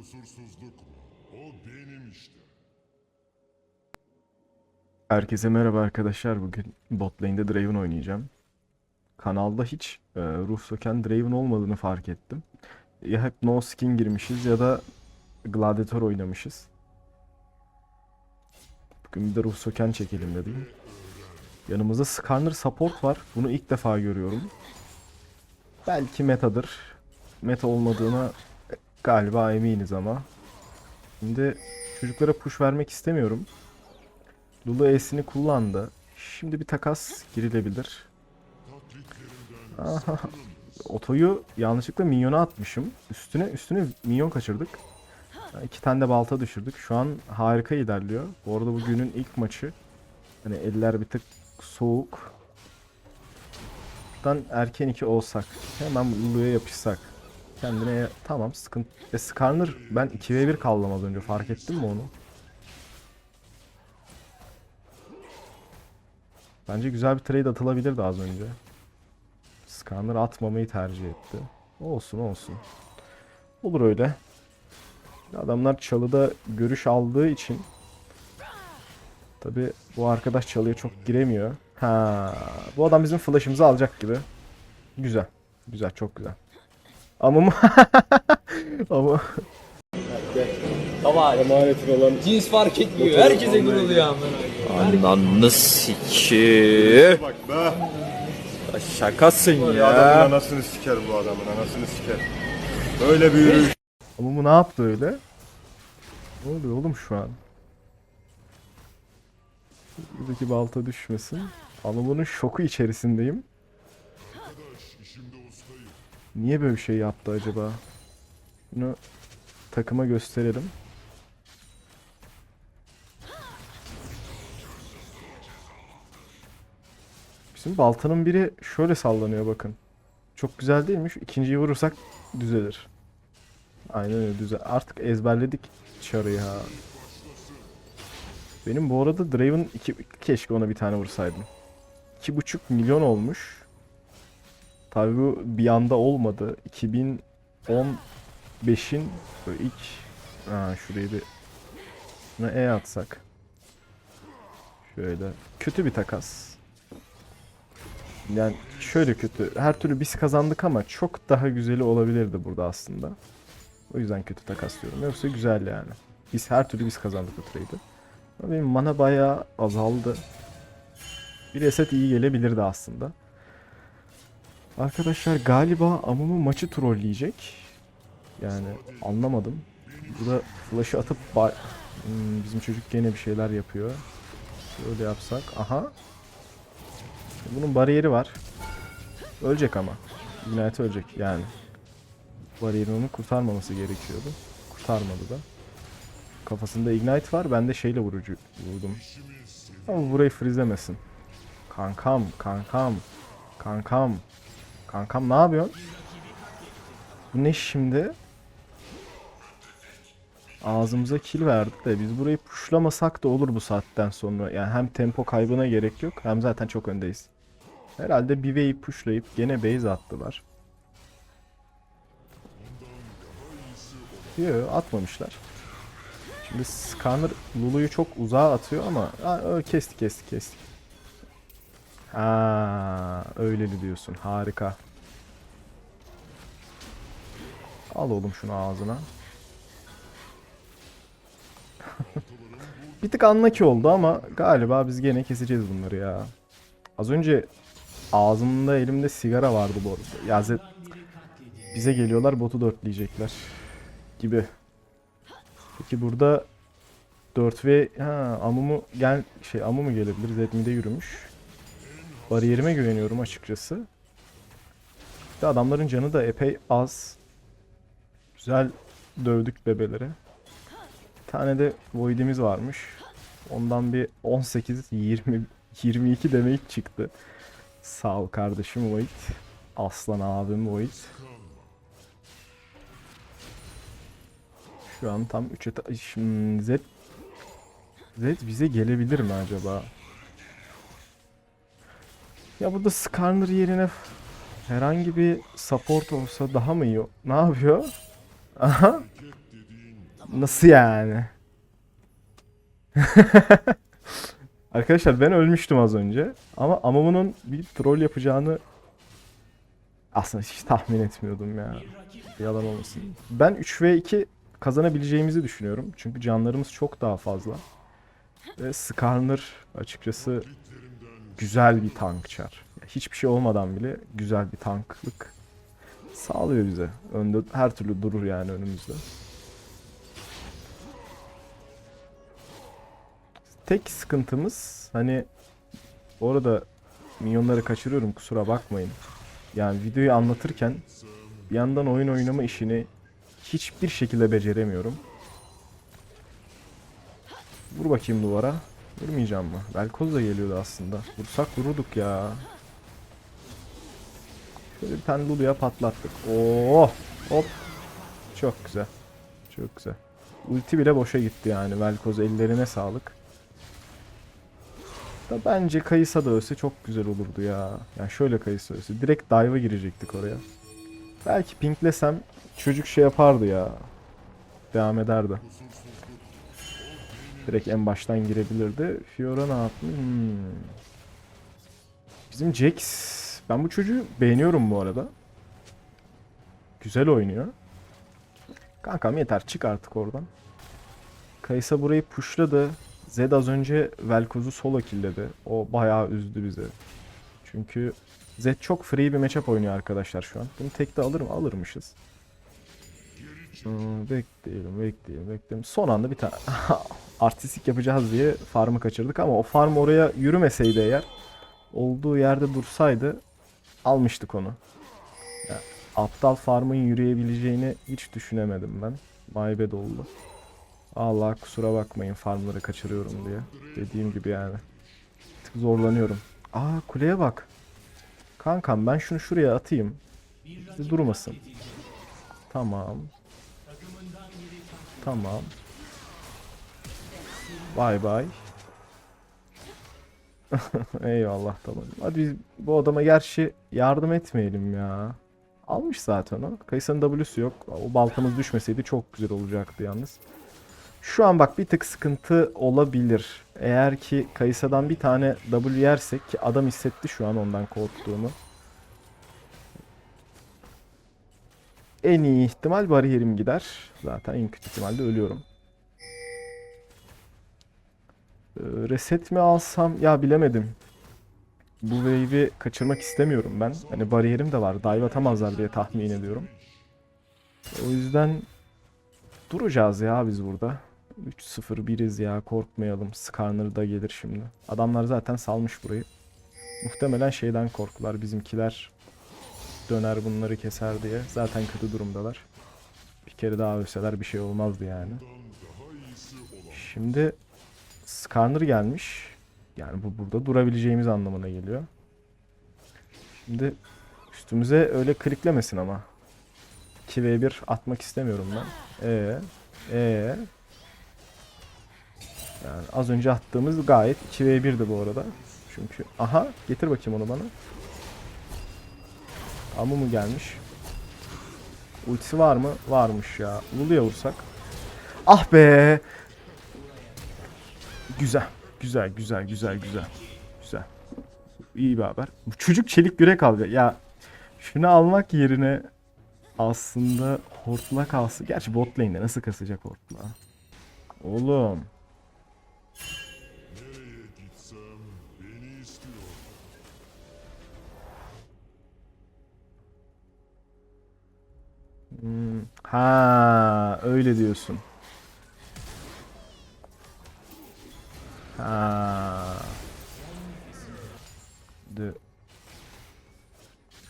kusursuzluk mu? O benim işte. Herkese merhaba arkadaşlar. Bugün bot lane'de Draven oynayacağım. Kanalda hiç e, ruh söken Draven olmadığını fark ettim. Ya hep no skin girmişiz ya da Gladiator oynamışız. Bugün bir de ruh söken çekelim dedim. Yanımızda Skarner support var. Bunu ilk defa görüyorum. Belki metadır. Meta olmadığına galiba eminiz ama. Şimdi çocuklara push vermek istemiyorum. Lulu E'sini kullandı. Şimdi bir takas girilebilir. Aha. Otoyu yanlışlıkla minyona atmışım. Üstüne üstüne minyon kaçırdık. İki tane de balta düşürdük. Şu an harika ilerliyor. Bu arada bu günün ilk maçı. Hani eller bir tık soğuk. Buradan erken iki olsak. Hemen Lulu'ya yapışsak. Kendine tamam sıkıntı. E Skarner ben 2v1 kaldım az önce fark ettin mi onu? Bence güzel bir trade atılabilirdi az önce. Skarner atmamayı tercih etti. Olsun olsun. Olur öyle. Adamlar çalıda görüş aldığı için Tabi bu arkadaş çalıya çok giremiyor. Ha, bu adam bizim flash'ımızı alacak gibi. Güzel. Güzel, çok güzel. Ama mı? Ama Baba emanetin olan cins fark etmiyor. Herkese guruluyor amına. Ananı siki. Bak be. Şakasın Adamın ya. anasını siker bu adamın anasını siker. Böyle bir yürüyüş. Ama bu ne yaptı öyle? Ne oluyor oğlum şu an? Buradaki balta düşmesin. Ama bunun şoku içerisindeyim. Niye böyle bir şey yaptı acaba? Bunu takıma gösterelim. Bizim baltanın biri şöyle sallanıyor bakın. Çok güzel değilmiş. İkinciyi vurursak düzelir. Aynen öyle düzel. Artık ezberledik çarıyı ha. Benim bu arada Draven iki, keşke ona bir tane vursaydım. 2,5 milyon olmuş. Tabii bu bir anda olmadı. 2015'in böyle ilk ha, şurayı bir Buna E atsak. Şöyle. Kötü bir takas. Yani şöyle kötü. Her türlü biz kazandık ama çok daha güzeli olabilirdi burada aslında. O yüzden kötü takas diyorum. Yoksa güzel yani. Biz her türlü biz kazandık bu trade'i. Benim mana bayağı azaldı. Bir reset iyi gelebilirdi aslında. Arkadaşlar galiba Amumu maçı trolleyecek. Yani anlamadım. Bu da flash'ı atıp Hmm, bizim çocuk gene bir şeyler yapıyor. Şöyle yapsak. Aha. Bunun bariyeri var. Ölecek ama. Ignite ölecek yani. Bariyerin onu kurtarmaması gerekiyordu. Kurtarmadı da. Kafasında ignite var. Ben de şeyle vurucu vurdum. Ama burayı freezelemesin. Kankam, kankam, kankam, kankam ne yapıyorsun? Bu ne şimdi? Ağzımıza kill verdik de biz burayı pushlamasak da olur bu saatten sonra. Yani hem tempo kaybına gerek yok hem zaten çok öndeyiz. Herhalde bir wave'i pushlayıp gene base attılar. Yok atmamışlar. Şimdi Skarner Lulu'yu çok uzağa atıyor ama kesti kesti kesti. Ha, öyleli diyorsun. Harika. Al oğlum şunu ağzına. Bir tık unlucky oldu ama galiba biz gene keseceğiz bunları ya. Az önce ağzımda elimde sigara vardı bu arada. Ya Zed- bize geliyorlar botu dörtleyecekler gibi. Peki burada 4 ve ha Amumu gel şey Amumu gelebilir. Zedmide yürümüş. Bariyerime güveniyorum açıkçası. De adamların canı da epey az. Güzel dövdük bebeleri. Bir tane de Void'imiz varmış. Ondan bir 18 20 22 demek çıktı. Sağ ol kardeşim Void. Aslan abim Void. Şu an tam 3'e ta- Şimdi Z Z bize gelebilir mi acaba? Ya burada Skarner yerine herhangi bir support olsa daha mı iyi? Ne yapıyor? Aha. Nasıl yani? Arkadaşlar ben ölmüştüm az önce. Ama Amamu'nun bir troll yapacağını aslında hiç tahmin etmiyordum ya. Yalan olmasın. Ben 3 ve 2 kazanabileceğimizi düşünüyorum. Çünkü canlarımız çok daha fazla. Ve Skarner açıkçası güzel bir tankçar. Hiçbir şey olmadan bile güzel bir tanklık sağlıyor bize. Önde her türlü durur yani önümüzde. Tek sıkıntımız hani orada minyonları kaçırıyorum kusura bakmayın. Yani videoyu anlatırken bir yandan oyun oynama işini hiçbir şekilde beceremiyorum. Vur bakayım duvara. Vurmayacağım mı? Velkoz da geliyordu aslında. Vursak vururduk ya. Şöyle bir tane Lulu'ya patlattık. Oo, hop. Çok güzel. Çok güzel. Ulti bile boşa gitti yani. Velkoz ellerine sağlık. Da bence Kayısa da ölse çok güzel olurdu ya. Yani şöyle Kayısa ölse. Direkt dive'a girecektik oraya. Belki pinklesem çocuk şey yapardı ya. Devam ederdi. Direkt en baştan girebilirdi. Fiora ne yapmış? Hmm. Bizim Jax. Ben bu çocuğu beğeniyorum bu arada. Güzel oynuyor. Kankam yeter çık artık oradan. Kaysa burayı pushladı. Zed az önce Velkoz'u solo killedi. O bayağı üzdü bizi. Çünkü Zed çok free bir matchup oynuyor arkadaşlar şu an. Bunu tekte alır mı? Alırmışız. Hmm, bekleyelim, bekleyelim, bekleyelim. Son anda bir tane artistik yapacağız diye farmı kaçırdık ama o farm oraya yürümeseydi eğer olduğu yerde dursaydı almıştık onu. Ya, aptal farmın yürüyebileceğini hiç düşünemedim ben. Maybe oldu. Allah kusura bakmayın farmları kaçırıyorum diye. Dediğim gibi yani. Bir zorlanıyorum. Aa kuleye bak. Kankam ben şunu şuraya atayım. Durmasın. Tamam. Tamam. Bay bay. Eyvallah tamam. Hadi biz bu adama gerçi yardım etmeyelim ya. Almış zaten o. Kayısa'nın W'su yok. O baltamız düşmeseydi çok güzel olacaktı yalnız. Şu an bak bir tık sıkıntı olabilir. Eğer ki Kayısa'dan bir tane W yersek ki adam hissetti şu an ondan korktuğunu. En iyi ihtimal bariyerim gider. Zaten en kötü ihtimalle ölüyorum. Ee, Reset mi alsam? Ya bilemedim. Bu wave'i kaçırmak istemiyorum ben. Hani bariyerim de var. Dive atamazlar diye tahmin ediyorum. O yüzden duracağız ya biz burada. 3-0 biriz ya korkmayalım. Skarner da gelir şimdi. Adamlar zaten salmış burayı. Muhtemelen şeyden korktular bizimkiler döner bunları keser diye. Zaten kötü durumdalar. Bir kere daha ölseler bir şey olmazdı yani. Şimdi Skarner gelmiş. Yani bu burada durabileceğimiz anlamına geliyor. Şimdi üstümüze öyle kliklemesin ama. 2v1 atmak istemiyorum ben. Ee, ee. Yani az önce attığımız gayet 2v1'di bu arada. Çünkü aha getir bakayım onu bana. Amu mu gelmiş? Ultisi var mı? Varmış ya. Lulu'ya vursak. Ah be! Güzel. Güzel, güzel, güzel, güzel. Güzel. İyi bir haber. Bu çocuk çelik yürek alıyor. Ya şunu almak yerine aslında hortla kalsın. Gerçi bot lane'de nasıl kasacak hortla? Oğlum. Hmm, Ha, öyle diyorsun. Ha. De.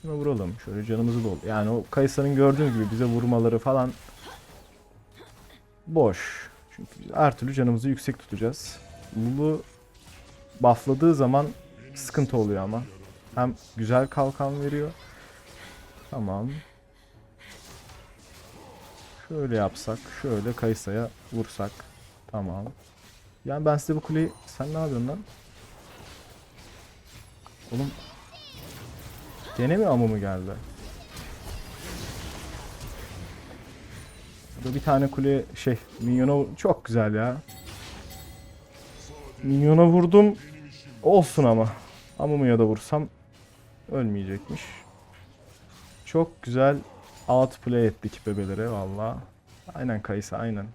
Şuna vuralım. Şöyle canımızı dol. Yani o Kayısa'nın gördüğünüz gibi bize vurmaları falan boş. Çünkü her canımızı yüksek tutacağız. Lulu buffladığı zaman sıkıntı oluyor ama. Hem güzel kalkan veriyor. Tamam. Şöyle yapsak, şöyle Kayısa'ya vursak. Tamam. Yani ben size bu kuleyi... Sen ne yapıyorsun lan? Oğlum... Gene mi amumu geldi? Burada bir tane kule şey minyona çok güzel ya. Minyona vurdum. Olsun ama. Amumu'ya da vursam ölmeyecekmiş. Çok güzel outplay ettik bebelere valla. Aynen Kayısı aynen.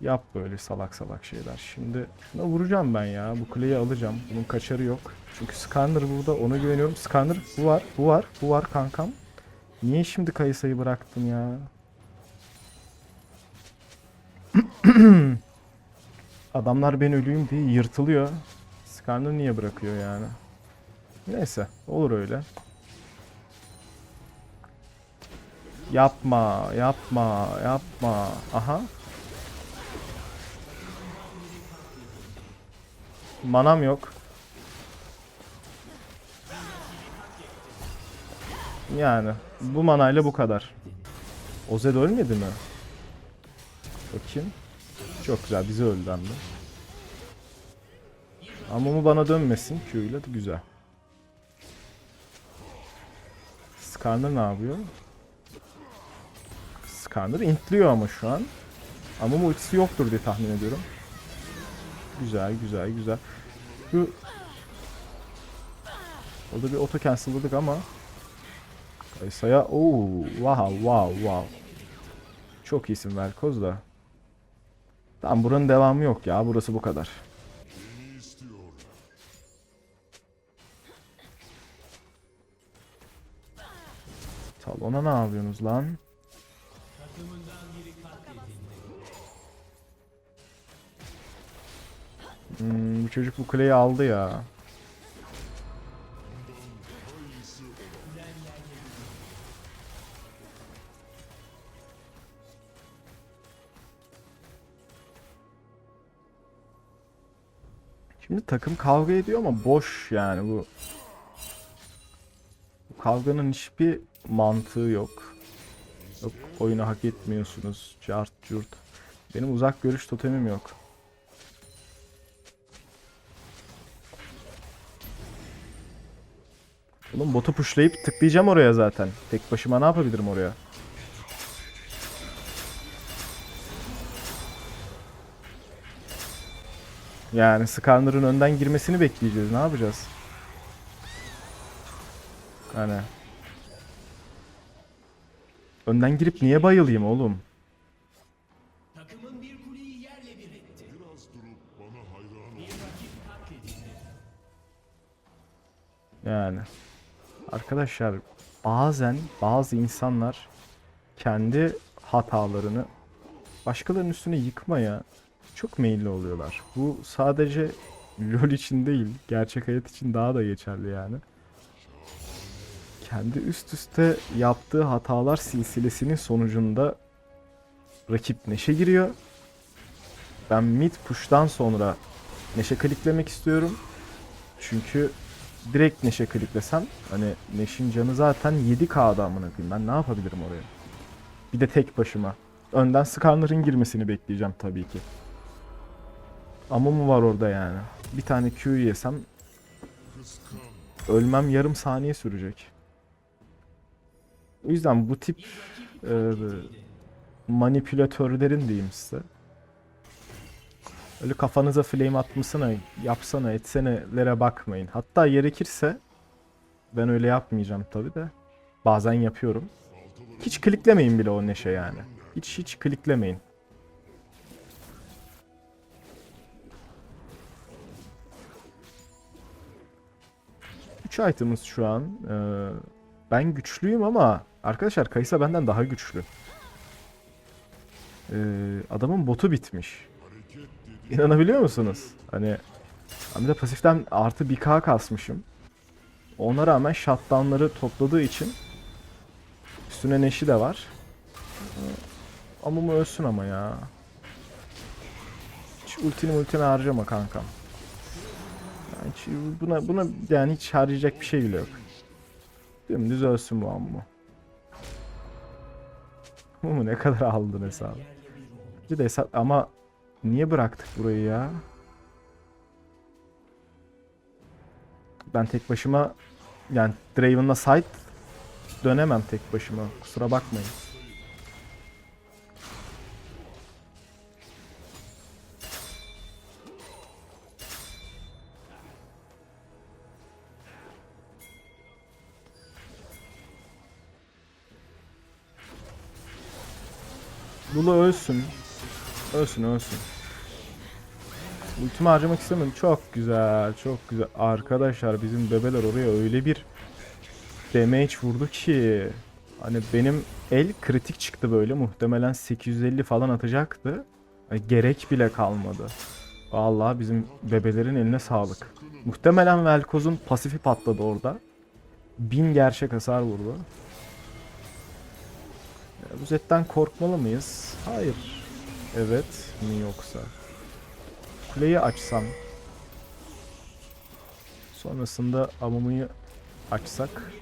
Yap böyle salak salak şeyler. Şimdi şuna vuracağım ben ya. Bu kuleyi alacağım. Bunun kaçarı yok. Çünkü Skarner burada ona güveniyorum. Skarner bu var, bu var, bu var kankam. Niye şimdi Kayısa'yı bıraktın ya? Adamlar ben ölüyüm diye yırtılıyor. Skarner niye bırakıyor yani? Neyse olur öyle. Yapma, yapma, yapma. Aha. Manam yok. Yani bu manayla bu kadar. Ozed ölmedi mi? Bakayım. Çok güzel bizi öldü hem de. Ama bu bana dönmesin. Q'yla da güzel. Skarner ne yapıyor? Skarner intliyor ama şu an. Ama ultisi yoktur diye tahmin ediyorum. Güzel güzel güzel. Şu Orada bir auto cancel'ladık ama Kaysa'ya ooo wow wow wow Çok iyisin Velkoz da Tamam buranın devamı yok ya burası bu kadar Talona ne yapıyorsunuz lan? Hmm, bu çocuk bu kuleyi aldı ya. Şimdi takım kavga ediyor ama boş yani bu. Bu kavganın hiçbir mantığı yok. Yok oyunu hak etmiyorsunuz. Cart curt. Benim uzak görüş totemim yok. Oğlum botu pushlayıp tıklayacağım oraya zaten. Tek başıma ne yapabilirim oraya? Yani Skarner'ın önden girmesini bekleyeceğiz. Ne yapacağız? Hani. Önden girip niye bayılayım oğlum? Yani. Arkadaşlar bazen bazı insanlar kendi hatalarını başkalarının üstüne yıkmaya çok meyilli oluyorlar. Bu sadece LoL için değil, gerçek hayat için daha da geçerli yani. Kendi üst üste yaptığı hatalar silsilesinin sonucunda rakip Neşe giriyor. Ben mid push'tan sonra Neşe kliklemek istiyorum. Çünkü direkt Neşe kliklesem hani Neş'in canı zaten 7k'da amına koyayım. Ben ne yapabilirim oraya? Bir de tek başıma. Önden Skarner'ın girmesini bekleyeceğim tabii ki. Ama mı var orada yani? Bir tane Q yesem ölmem yarım saniye sürecek. O yüzden bu tip e, manipülatörlerin diyeyim size. Öyle kafanıza flame atmasına, yapsana, etsenelere bakmayın. Hatta gerekirse ben öyle yapmayacağım tabi de. Bazen yapıyorum. Hiç kliklemeyin bile o neşe yani. Hiç hiç kliklemeyin. Üç item'ız şu an. Ee, ben güçlüyüm ama arkadaşlar Kaysa benden daha güçlü. Ee, adamın botu bitmiş. İnanabiliyor musunuz? Hani bir de pasiften artı 1k kasmışım. Ona rağmen shutdownları topladığı için üstüne neşi de var. Ama mı ölsün ama ya. Hiç ultini ultini harcama kankam. Yani hiç, buna, buna yani hiç harcayacak bir şey bile yok. Dümdüz ölsün bu amma. Bu ne kadar aldın hesabı. Bir de hesap ama Niye bıraktık burayı ya? Ben tek başıma yani Draven'la side dönemem tek başıma. Kusura bakmayın. Lula ölsün. Ölsün ölsün. Ultimi harcamak istemedim. Çok güzel, çok güzel. Arkadaşlar bizim bebeler oraya öyle bir damage vurdu ki. Hani benim el kritik çıktı böyle. Muhtemelen 850 falan atacaktı. Gerek bile kalmadı. Vallahi bizim bebelerin eline sağlık. Muhtemelen Velkoz'un pasifi patladı orada. 1000 gerçek hasar vurdu. Bu zetten korkmalı mıyız? Hayır. Evet mi yoksa? Kuleyi açsam. Sonrasında Amumu'yu açsak.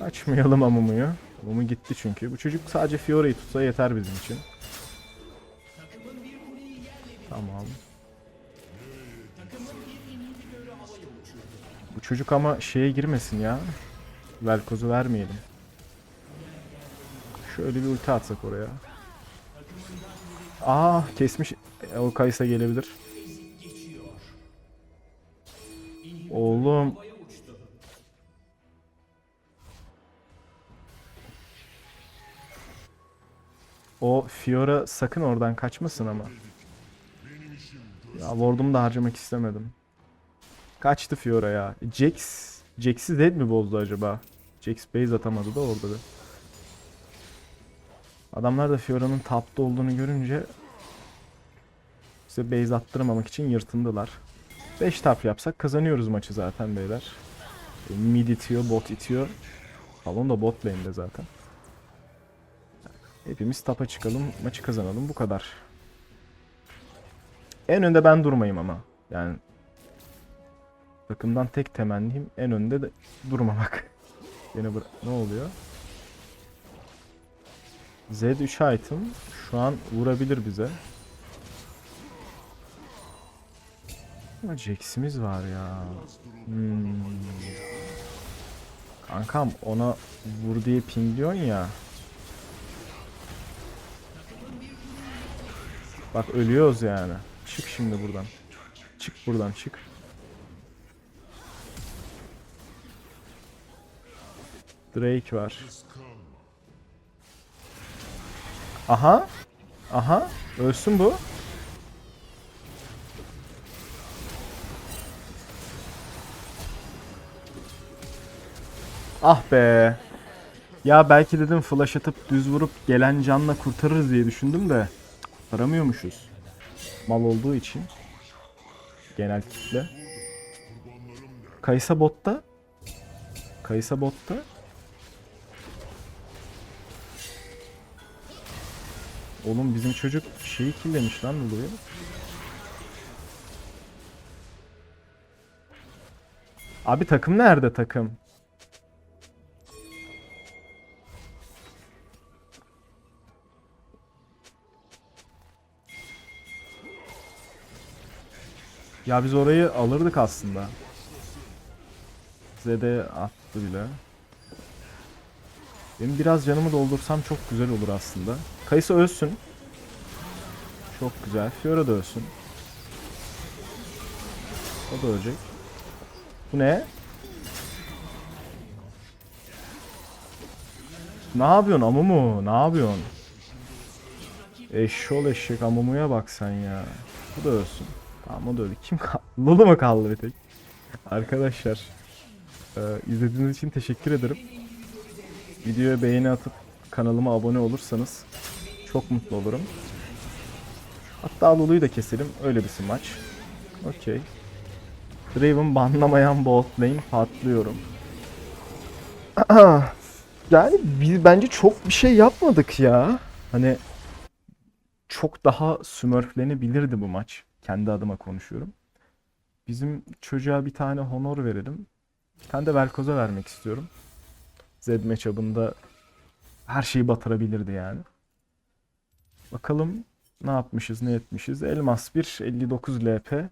Açmayalım Amumu'yu. Amumu gitti çünkü. Bu çocuk sadece Fiora'yı tutsa yeter bizim için. Tamam. Bu çocuk ama şeye girmesin ya. Velkoz'u vermeyelim. Şöyle bir ulti atsak oraya. Aa kesmiş. E, O Kaysa gelebilir. Oğlum. O Fiora sakın oradan kaçmasın ama. Ya ward'umu da harcamak istemedim. Kaçtı Fiora ya. Jax. Jax'i dead mi bozdu acaba? Jax base atamadı da orada da. Adamlar da Fiora'nın tapta olduğunu görünce bize base attırmamak için yırtındılar. 5 tap yapsak kazanıyoruz maçı zaten beyler. E, Mid itiyor, bot itiyor. Talon da bot lane'de zaten. Hepimiz tapa çıkalım, maçı kazanalım bu kadar. En önde ben durmayayım ama. Yani takımdan tek temennim en önde de durmamak. Yine ne oluyor? Z3 item şu an vurabilir bize. Ama Jax'imiz var ya. Hmm. Kankam ona vur diye pingliyorsun ya. Bak ölüyoruz yani. Çık şimdi buradan. Çık buradan çık. Drake var. Aha. Aha. Ölsün bu. Ah be. Ya belki dedim flash atıp düz vurup gelen canla kurtarırız diye düşündüm de aramıyormuşuz. Mal olduğu için. Genel kitle. Kaysa botta. Kaysa botta. Oğlum bizim çocuk şeyi killemiş lan Lulu'yu. Abi takım nerede takım? Ya biz orayı alırdık aslında. Zede attı bile. Benim biraz canımı doldursam çok güzel olur aslında. Kayısı ölsün. Çok güzel. Fiora da ölsün. O da ölecek. Bu ne? Ne yapıyorsun Amumu? Ne yapıyorsun? Eşşol eşek Amumu'ya bak sen ya. Bu da ölsün. Tamam o da öldü. Kim kaldı? Lulu mu kaldı bir tek? Arkadaşlar. e, izlediğiniz için teşekkür ederim. Videoya beğeni atıp kanalıma abone olursanız çok mutlu olurum. Hatta Lulu'yu da keselim. Öyle bir maç. Okey. Draven banlamayan bot lane patlıyorum. yani biz bence çok bir şey yapmadık ya. Hani çok daha smurflenebilirdi bu maç. Kendi adıma konuşuyorum. Bizim çocuğa bir tane honor verelim. Bir tane de Velkoz'a vermek istiyorum. Zed matchup'ında her şeyi batırabilirdi yani. Bakalım ne yapmışız ne etmişiz. Elmas 1 59 LP.